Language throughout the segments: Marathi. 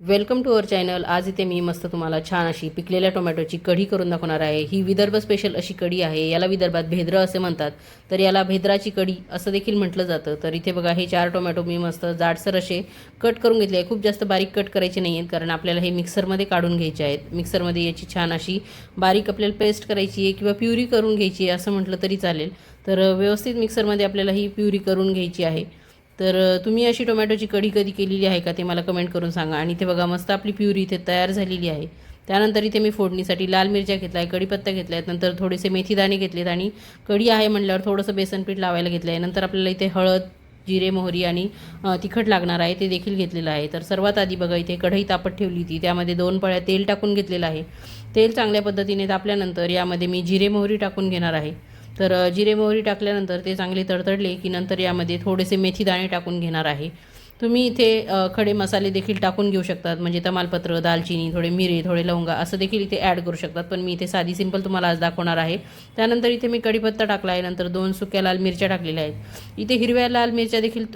Welcome to our channel. आज इथे मी मस्त तुम्हाला छान अशी पिकलेल्या टोमॅटोची कढी करून दाखवणार आहे. ही विदर्भ स्पेशल अशी कढी आहे. याला विदर्भात भेद्र असे म्हणतात. तर याला भेद्राची कढी असं देखील म्हटलं जातं. तर इथे बघा हे चार टोमॅटो मी मस्त जाडसर असे कट करून घेतले आहे खूप जास्त बारीक कट करायचे नाही आहेत कारण आपल्याला हे मिक्सरमध्ये काढून घ्यायचे आहेत. मिक्सरमध्ये याची छान अशी बारीक आपल्याला पेस्ट करायची आहे किंवा प्युरी करून घ्यायची आहे असं म्हटलं तरी चालेल. तर व्यवस्थित मिक्सरमध्ये आपल्याला ही प्युरी करून घ्यायची आहे. तर तुम्ही अशी टोमॅटोची कढी कधी केलेली आहे का? ते मला कमेंट करून सांगा. आणि इथे बघा मस्त आपली प्युरी इथे तयार झालेली आहे. त्यानंतर इथे मी फोडणीसाठी लाल मिरच्या घेतला आहे कढीपत्ता घेतला आहे नंतर थोडेसे मेथीदाणे घेतलेत आणि कढी आहे म्हटल्यावर थोडंसं बेसनपीठ लावायला घेतलं आहे नंतर आपल्याला इथे हळद जिरे मोहरी आणि तिखट लागणार आहे ते देखील घेतलेलं आहे. तर सर्वात आधी बघा इथे कढई तापत ठेवली होती. त्यामध्ये दोन पळ्या तेल टाकून घेतलेलं आहे. तेल चांगल्या पद्धतीने तापल्यानंतर यामध्ये मी जिरे मोहरी टाकून घेणार आहे. तर जिरे मोहरी टाकल्यानंतर ते चांगले तडतडले की नंतर यामध्ये थोडेसे मेथीदाणे टाकून घेणार आहे. तुम्ही इथे खडे मसाले देखील टाकून घेऊ शकतात म्हणजे तमालपत्र दालचिनी थोडे मिरे थोडे लवंगा असं देखील इथे ॲड करू शकतात. पण मी इथे साधी सिंपल तुम्हाला आज दाखवणार आहे. त्यानंतर इथे मी कढीपत्ता टाकला आहे. नंतर दोन सुक्या लाल मिरच्या टाकलेल्या आहेत. इथे हिरव्या लाल मिरच्या देखील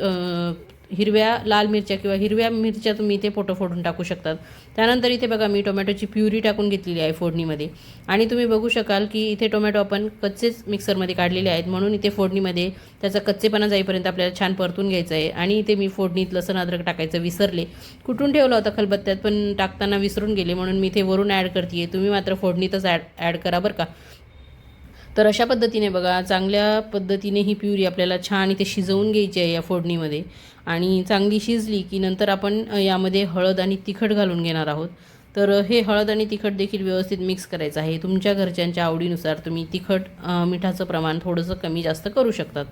हिरव्या लाल मिरच्या किंवा हिरव्या मिरच्या तुम्ही इथे फोटो फोडून टाकू शकतात. त्यानंतर इथे बघा मी टोमॅटोची प्युरी टाकून घेतलेली आहे फोडणीमध्ये. आणि तुम्ही बघू शकाल की इथे टोमॅटो आपण कच्चेच मिक्सरमध्ये काढलेले आहेत. म्हणून इथे फोडणीमध्ये त्याचा कच्चेपणा जाईपर्यंत आपल्याला छान परतून घ्यायचं आहे. आणि इथे मी फोडणीत लसण अद्रक टाकायचं विसरले. कुठून ठेवलं होतं खलबत्त्यात? पण टाकताना विसरून गेले. म्हणून मी इथे वरून ॲड करते तुम्ही मात्र फोडणीतच ॲड ॲड करा बरं का. तर अशा पद्धतीने बघा चांगल्या पद्धतीने ही प्युरी आपल्याला छान इथे शिजवून घ्यायची आहे या फोडणीमध्ये. आणि चांगली शिजली की नंतर आपण यामध्ये हळद आणि तिखट घालून घेणार आहोत. तर हे हळद आणि तिखट देखील व्यवस्थित मिक्स करायचं आहे. तुमच्या घरच्यांच्या आवडीनुसार तुम्ही तिखट मिठाचं प्रमाण थोडंसं कमी जास्त करू शकतात.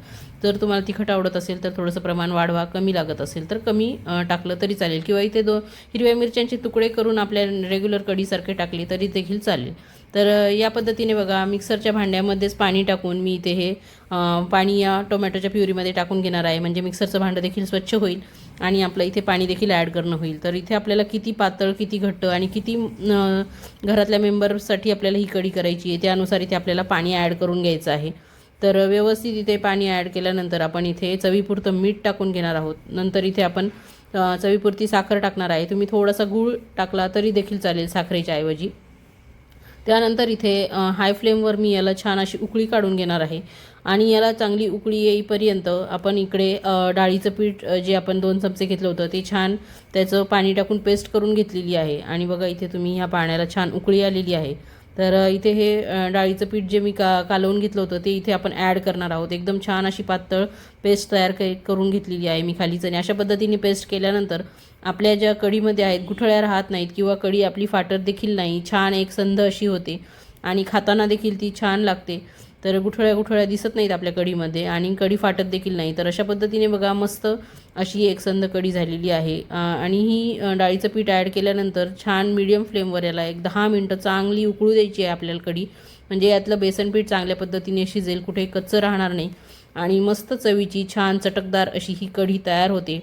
जर तुम्हाला तिखट आवडत असेल तर थोडंसं प्रमाण वाढवा कमी लागत असेल तर कमी टाकलं तरी चालेल. किंवा इथे दो हिरव्या मिरच्यांचे तुकडे करून आपल्या रेग्युलर कढीसारखे टाकले तरी देखील चालेल. तर या पद्धतीने बघा मिक्सरच्या भांड्यामध्येच पाणी टाकून मी इथे हे पाणी या टोमॅटोच्या प्युरीमध्ये टाकून घेणार आहे. म्हणजे मिक्सरचं भांडं देखील स्वच्छ होईल आणि आपलं इथे पाणी देखील ॲड करणं होईल. तर इथे आपल्याला किती पातळ किती घट्ट आणि किती घरातल्या मेंबरसाठी आपल्याला ही कढी करायची आहे त्यानुसार इथे आपल्याला पाणी ॲड करून घ्यायचं आहे. तर व्यवस्थित इथे पाणी ॲड केल्यानंतर आपण इथे चवीपुरतं मीठ टाकून घेणार आहोत. नंतर इथे आपण चवीपुरती साखर टाकणार आहे. तुम्ही थोडासा गूळ टाकला तरी देखील चालेल साखरेच्या ऐवजी. त्यानंतर इथे हाय फ्लेमवर मी याला छान अशी उकळी काढून घेणार आहे. आणि याला चांगली उकळी येईपर्यंत आपण इकडे डाळीचं पीठ जे आपण दोन चमचे घेतलं होतं ते छान त्याचं पाणी टाकून पेस्ट करून घेतलेली आहे. आणि बघा इथे तुम्ही ह्या पाण्याला छान उकळी आलेली आहे. तर इथे हे डाळीचं पीठ जे मी का कालवून घेतलं होतं ते इथे आपण ॲड करणार आहोत. एकदम छान अशी पातळ पेस्ट तयार करून घेतलेली आहे मी खालीच. आणि अशा पद्धतीने पेस्ट केल्यानंतर आपल्या ज्या कढीमध्ये आहेत गुठळ्या राहत नाहीत किंवा कढी आपली फाटत देखील नाही छान एक संध अशी होते. आणि खाताना देखील ती छान लागते. तर गुठळ्या गुठळ्या दिसत नाहीत आपल्या कढीमध्ये आणि कढी फाटत देखील नाही. तर अशा पद्धतीने बघा मस्त अशी एक संद कढी झालेली आहे. आणि ही डाळीचं पीठ ॲड केल्यानंतर छान मीडियम फ्लेमवर याला एक दहा मिनटं चांगली उकळू द्यायची आहे आपल्याला कढी म्हणजे यातलं बेसन पीठ चांगल्या पद्धतीने शिजेल कुठे कच्चं राहणार नाही. आणि मस्त चवीची छान चटकदार अशी ही कढी तयार होते.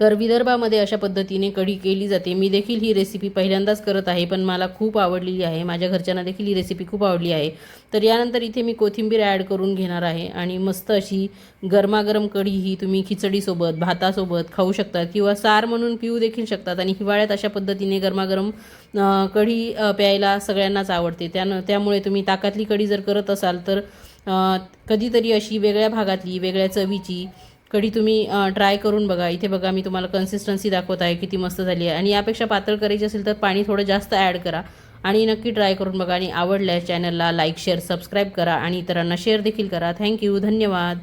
तर विदर्भामध्ये अशा पद्धतीने कढी केली जाते. मी देखील ही रेसिपी पहिल्यांदाच करत आहे पण मला खूप आवडलेली आहे. माझ्या घरच्यांना देखील ही रेसिपी खूप आवडली आहे. तर यानंतर इथे मी कोथिंबीर ॲड करून घेणार आहे आणि मस्त अशी गरमागरम कढी ही तुम्ही खिचडीसोबत भातासोबत खाऊ शकतात किंवा सार म्हणून पिऊ देखील शकतात आणि हिवाळ्यात अशा पद्धतीने गरमागरम कढी प्यायला सगळ्यांनाच आवडते. त्यानं त्यामुळे तुम्ही ताकातली कढी जर करत असाल तर कधीतरी अशी वेगळ्या भागातली वेगळ्या चवीची कढी तुम्ही ट्राय करून बघा. इथे बघा मी तुम्हाला कन्सिस्टन्सी दाखवत आहे किती मस्त झाली आहे. आणि यापेक्षा पातळ करायची असेल तर पाणी थोडं जास्त ॲड करा. आणि नक्की ट्राय करून बघा. आणि आवडल्यास चॅनलला लाईक शेअर सबस्क्राईब करा. आणि इतरांना शेअर देखील करा. थँक्यू धन्यवाद.